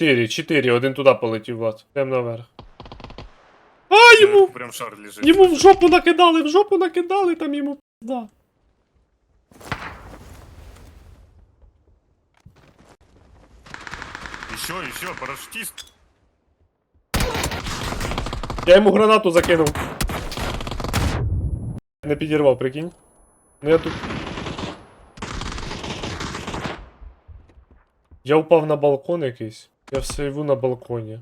Чотири, чотири, один туди полетів, Влад. Йдемо наверх. А, йому! Прям шар лежит. Йому в жопу накидали, в жопу накидали, там йому пизда. Еще, еще, парашютист. Я йому гранату закинув. Не підірвав, прикинь. Ну я тут. Я упав на балкон якийсь. Я все йду на балконі.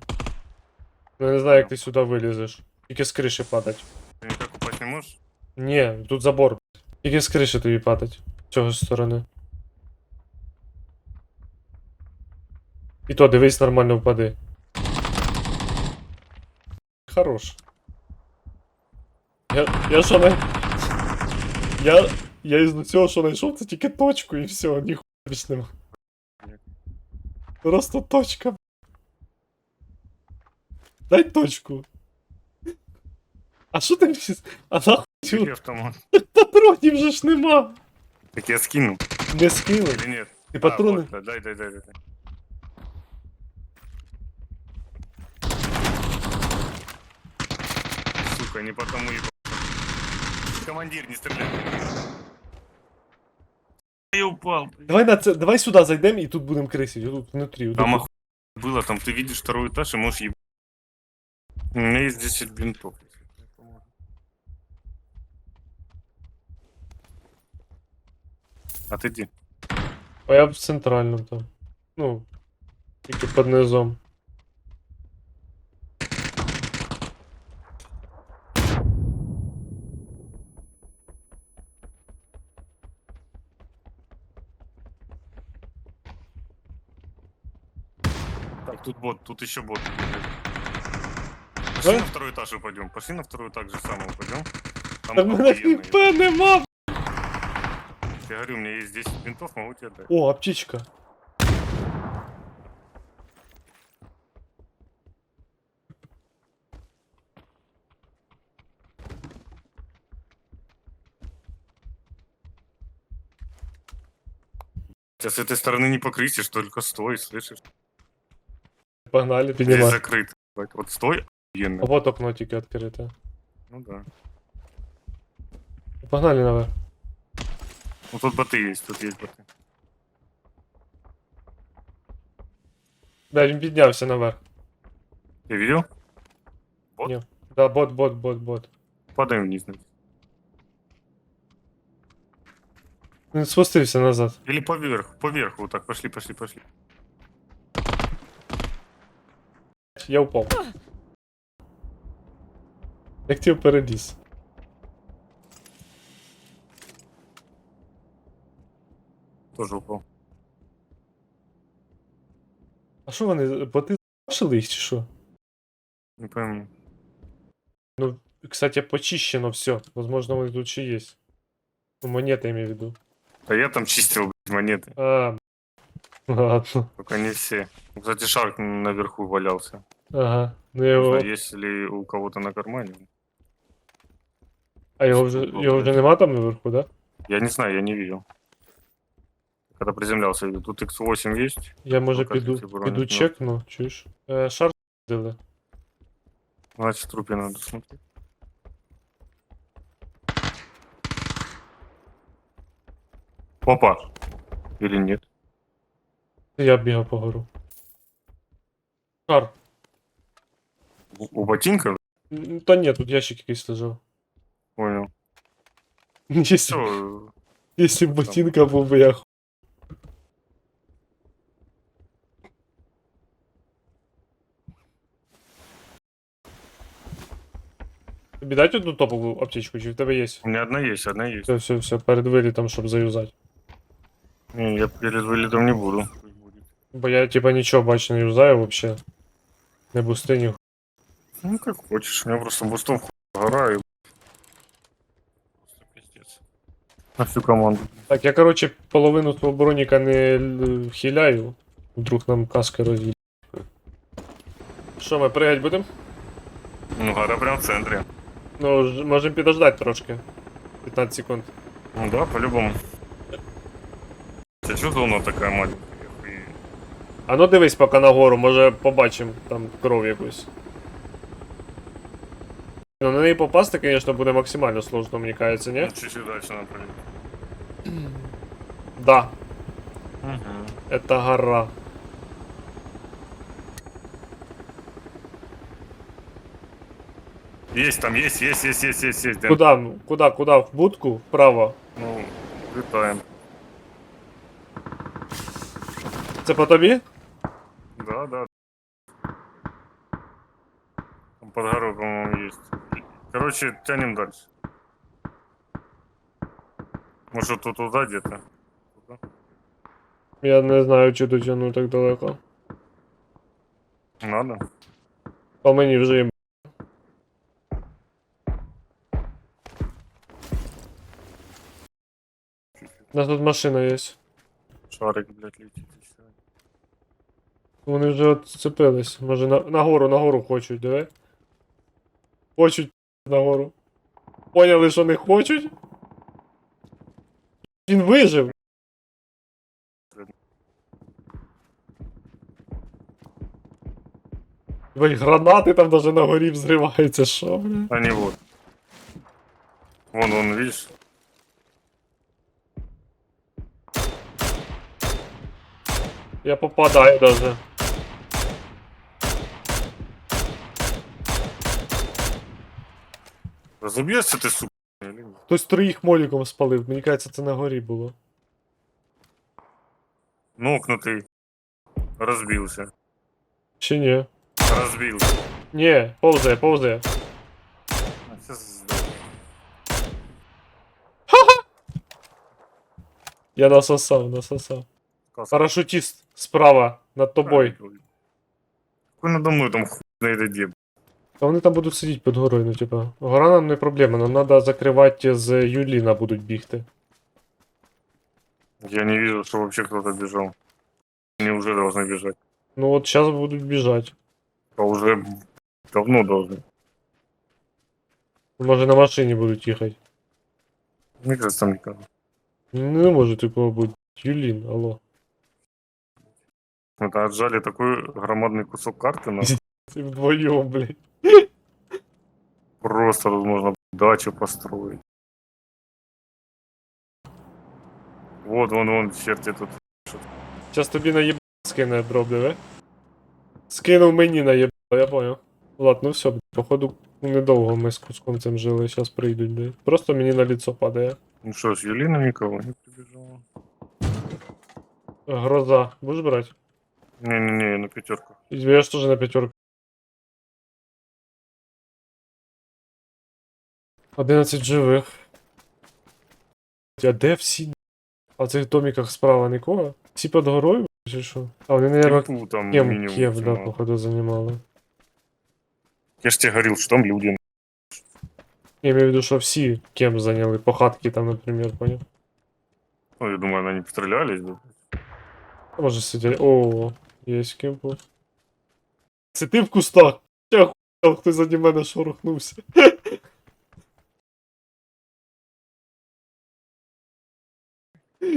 Ну я не знаю, як ти сюди вилізеш. Тільки з криші падать. Ты никак упасть не можешь? Ні, тут забор. Тільки з криші тобі падать. З цього сторони. І то дивись, нормально впади. Хорош. Я. Я що не. Я. Я із цього, що знайшов, це тільки точку і все, ніхуя більш нема. Просто точка. Дай точку. А що ти мені... А нахуй Или автомат. патронів же ж нема. Так я скину. Не скинули. Или нет? Ти А, патрони. вот, да, дай, дай, дай, дай. Сука, не потому и... Командир, не стреляй Я упал. Давай на це, давай сюди зайдемо і тут будемо крисити. Тут внутрі. Там Тут. оху... было, там ты видишь второй этаж и можешь еб... У меня есть 10 бинтов. если это поможет. А ты где? А я в центральному там. Ну. Тільки під низом. Тут бот, тут еще бот. Пошли Давай. на второй этаж упадем. Пошли на второй так же самое упадем. Там Та мене нема. Я говорю, у меня есть 10 бинтов, могу тебе дать. О, аптечка. Тебя с этой стороны не покрысишь, только стой, слышишь? Погнали, Здесь піднімати. закрыт. Вот- Вот стой, охуенно. Вот окно тільки відкрите. Ну да. Погнали наверх. Ну тут боты есть, тут есть боты. Да, він піднявся наверх. Ты видел? Бот? Ні. Да, бот, бот, бот, бот. Падаем вниз. значит. Він спустився назад. Или поверх, поверху, вот так, пошли, пошли, пошли. Я впав. Я хотів переліз. Тоже упал. А що вони, боти з**шили їх чи що? Не пойму. Ну, кстати, почищено все. Возможно, вони тут ще є. Ну, монети я имею в виду. А я там чистил, блядь, монеты. А, ладно. Только не все. Кстати, шар наверху валялся. Ага. Ну Не його. знаю, есть ли у кого-то на кармане. А його вже, його вже нема там наверху, да? Я не знаю, я не видел. Когда приземлялся, я видел. Тут X8 есть. Я може Покажіть, піду, броню, піду ну. чекну, чуєш? Е, шар дили. Значит, в трупе надо смотреть. Опа! Или нет? Я бігав по гору. Шар. У, у ботинка? М, Та ні, тут ящик якийсь лежав. Понял. Якщо, Все, якщо б ботинка був би я ху- Тобі дать одну топову аптечку, чи в тебе є? у меня одна есть, одна есть. Все, все, все, перед вилітом, щоб заюзати. Не, я перед вылетом не буду. Бо я типа нічого бачу не юзаю вообще. Не бусти ні. Ну, как хочешь. У меня просто бустов хуй гора и... Просто пиздец. На всю команду. Так, я короче половину свого броніка не л- хиляю. Вдруг нам каска роз'їде. Що, ми пригать будемо? Ну, гора прям в центре. Ну, ж- можемо підождати трошки. 15 секунд. Ну да, по-любому. Ты что зона такая маленькая? Я хуею. А ну дивись поки нагору, може побачимо там кров якусь. Ну, на неї попасти, звісно, буде максимально сложно, мені кажеться, ні? Ну, Чуть-чуть дальше надо пройти. Да, Угу. это гора. Есть там, есть, есть, есть, есть, есть, есть. Дэн. Куда, куда, куда? В будку? Вправо. Ну, летаем. Це по тобі? Да, да. Там под горой, по-моему, есть. Короче, тянем дальше. Может, тут туда где-то? Туда? Я не знаю, чи дотягну так далеко. Надо? По мені вже їм. У нас тут машина є. Шарик, блядь, летит. и всё. Вони вже отцепились. Може на, нагору, нагору хочуть, диви. Хочуть нагору. Поняли, що не хочуть? Він вижив. Ой, гранати там даже на горі взриваються, що, бля? Они вот. Вон, вон, видишь? Я попадаю даже. Разобьешься ты, сука? или нет? Хтось троїх моліком спалив, мені кажеться, це на горі було. Нокнутый. Разбился. Чи ні? Разбился. Ні, повзає, повзає. А, сейчас сдохну. Я насосав, насосав. Каска. Парашутіст справа над тобою. Какой надо мной там хуй знает где. А вони там будуть сидіти під горою, ну типа. Гора нам не проблема, нам треба закривати з Юліна будуть бігти. Я не вижу, что вообще кто-то бежал. Они уже должны бежать. Ну от зараз будуть біжати. А уже давно должны. Може на машині будуть їхати. Мне кажется, там никого. Не може такого бути. Юлін, алло. Это отжали такой громадный кусок карты на Ти вдвоєм, блядь. просто тут можно дачу построить. Вот, вон, вон, черти тут. Зараз тобі наєб скине дроп, диви. Скинув мені наєб, я понял. Ладно, ну все, походу недовго ми з куском цим жили, зараз прийдуть, блядь. Просто мені на лицо падає. Ну что ж, Юлина никого не прибежала. Гроза. Будеш брати? Не-не-не, я на пятерку. Я ж теж на п'ятерку. 11 живих. А де всі? А в цих домиках справа нікого? Всі під горою? Чи що? А вони, наверное, Кемпу там кем, кем, да, походу, займали. Я ж тебе говорил, что там люди. Я имею в виду, що всі кем зайняли, по хатки там, наприклад, поняв? Ну, я думаю, они пострелялись, да. Може сидять. О, є кемпу. Це ти в кустах? Я хуял, хтось заді мене шорохнувся.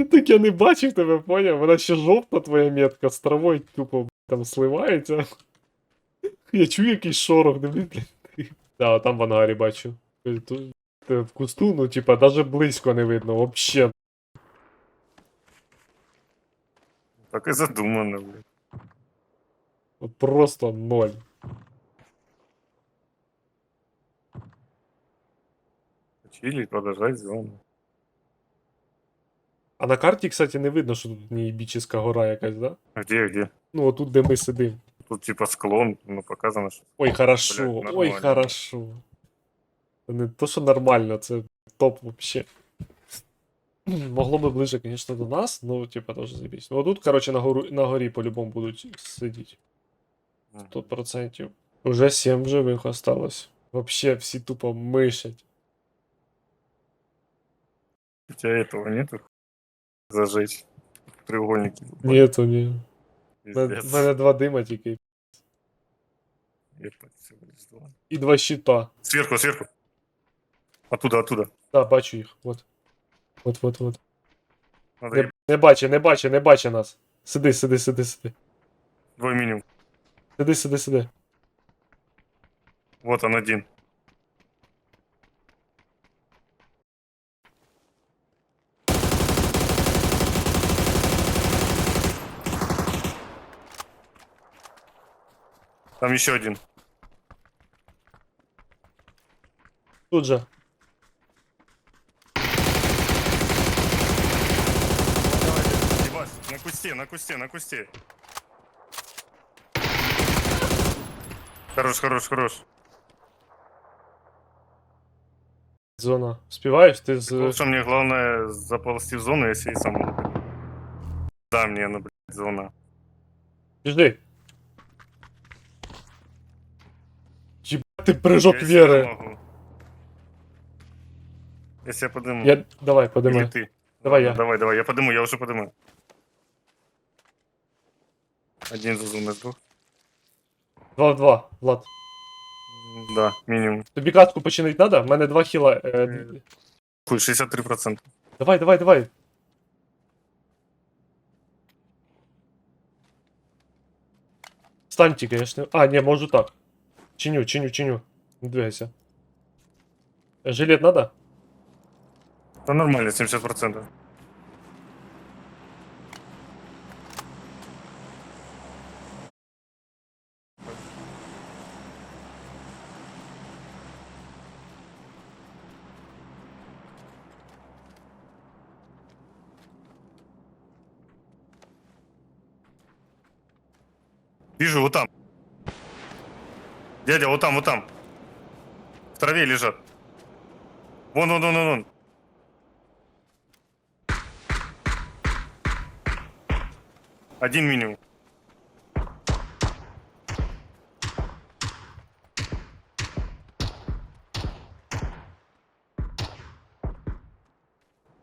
Так я не бачив тебе, поняв? Вона ще жовта твоя метка з травою тупо там сливається. Я чую якийсь шорох, блядь. Да, там в ангарі бачу. Тут в кусту, ну типа, даже близько не видно, вообще. Так и задумано, блядь. От Просто ноль. Чили, продолжать зону. А на карті, кстати, не видно, що тут неїбічиська гора якась, да? Где, где? Ну, отут, де ми сидимо. Тут типа склон, ну показано, что... Ой, хорошо, Блядь, ой, нормально. хорошо. Це не то, що нормально, це топ вообще. Могло би ближе, конечно, до нас, ну, типа, теж заебись. Ну, тут, короче, на, гору, на горі по-любому будуть сидіти. Мгм. 100%. Уже 7 живих осталось. Вообще всі тупо мишать. У тебя этого нету? Зажечь треугольники. Нету, ні. У Пиздец. мене два дима тільки. Два. І два щита. Сверху, сверху. Оттуда, оттуда. Да, бачу їх. Вот. Вот, вот, вот. Надо Не, не бачи, не бачи, не бачи нас. Сиди, сиди, сиди, сиди. Двое минимум. Сиди, сиди, сиди. Вот он один. Там еще один. Тут же. Ебать, на кусте, на кусте, на кусте. Хорош, хорош, хорош. Зона. Ти з. Лучше мне главное заползти в зону, если и сам. Да, мне она, блядь, зона. Жди. Єбать ти прыжок Я сюда віри. могу. Если я подыму. Я... Давай, Или подимай. ты. Давай Ладно, я. Давай, давай, я подыму, я уже подыму. Один за зоной сдох. Два в два, Влад. М, Да, минимум. Тобі катку починить надо? У мене два хіла. Е... Е. Хуй, 63%. Давай, давай, давай. Стань тільки, я ж не. А, ні, можу так. Чиню, чиню, чиню. Не двигайся. Жилет надо? Да нормально, 70%. Вижу, вот там. Дядя, вот там, вот там. В траве лежат. Вон, вон, вон, вон, вон. Один минимум.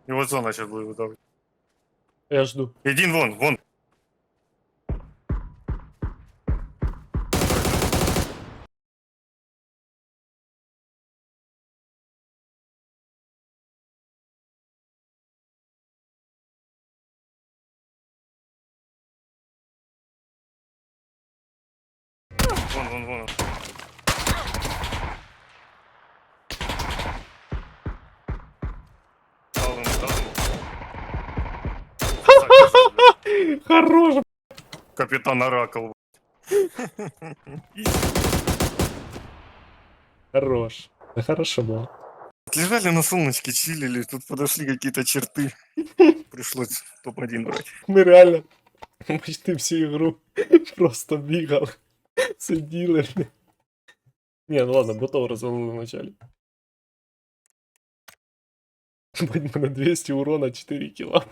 Его зона сейчас будет выдавать. Я жду. Один вон, вон. Вон, вон, вон. Хорош! Капитан Оракл. Хорош. Да хорошо было. Лежали на солнышке, чилили, тут подошли какие-то черты. Пришлось топ-1 брать. Ми реально почти всю ігру просто бігали. Сиділи. блін. Ні, ну ладно, ботов розвалили вначалі. Бать, мене 200 урона, 4 кіла.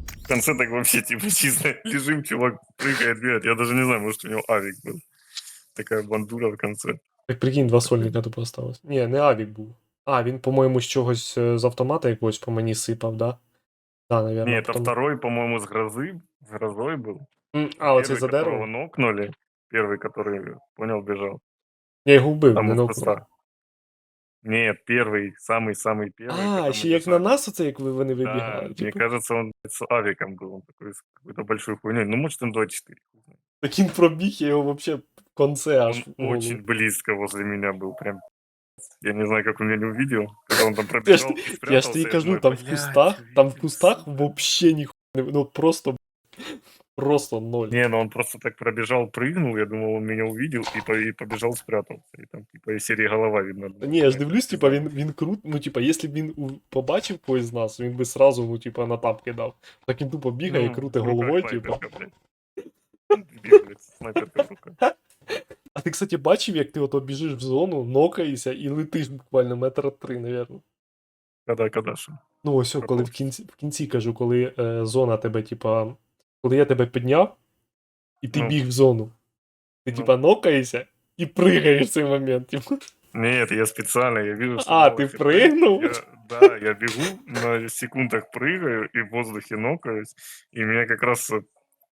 В конце так вообще типа чисто лежим, чувак прыгает, бегает. Я даже не знаю, может у него авик был. Такая бандура в конце. Так прикинь, два сольника тупо осталось. Ні, не авік був. А, він, по-моєму, з чогось е, з автомата якогось по мені сипав, да? Да, наверное. Не, это второй, по-моему, с грозы. С грозой был. А, оце Первый, за которого дерево? нокнули. Первый, который, понял, бежал. Я його вбив, Там не из нокнув. куста. Нет, первый, самый-самый первый. А, который ще як на бежал. нас оце, як ви- вони Да, вибігали. мне типу. кажется, он с авиком был. Он такой с какой-то большой хуйней. Ну, может, он 24. Так він пробіг, я його вообще в конце аж. Он в голову. очень близко возле меня был, прям. Я не знаю, как он меня не увидел, когда он там пробежал. и Я ж спрятался, тобі я кажу, думаю, там в «Блядь, кустах, там в увидел, кустах сука». вообще ніхуя не ну просто просто ноль. Не, ну он просто так пробежал, прыгнул, я думал, он меня увидел и, по- и побежал, спрятался. И там, типа, из серии голова видно. Ні, я ж дивлюсь, типа він, він крут, ну типа, якщо б він у- побачив когось з нас, він би сразу, ну типа, на тап кидав. Так він тупо бігає, Ну, руках головою, типа. снайперка, в руках. А ти, кстати, бачив, як ти ото біжиш в зону, нокаєшся і летиш буквально метра три, навірно. Когда, когда что? Ну, ось, коли в кінці, в кінці кажу, коли е, зона тебе, типа, коли я тебе підняв, і ти Ну. біг в зону. Ти, Ну. типа, нокаєшся і пригаєш в цей момент. Типу. Нет, я специально, я вижу, что... А, в ты воздухе прыгнул? Я, да, я бегу, на секундах прыгаю и в воздухе нокаюсь, и меня как раз э,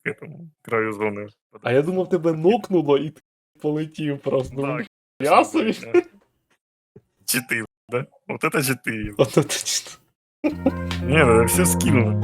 к этому краю зоны... А я думав, тебе нокнуло і ти полетів просто. Да, Думаю, я собі. Да. Читы, да? Вот это читы. Ото ти чисто. Не, ну я все скинул.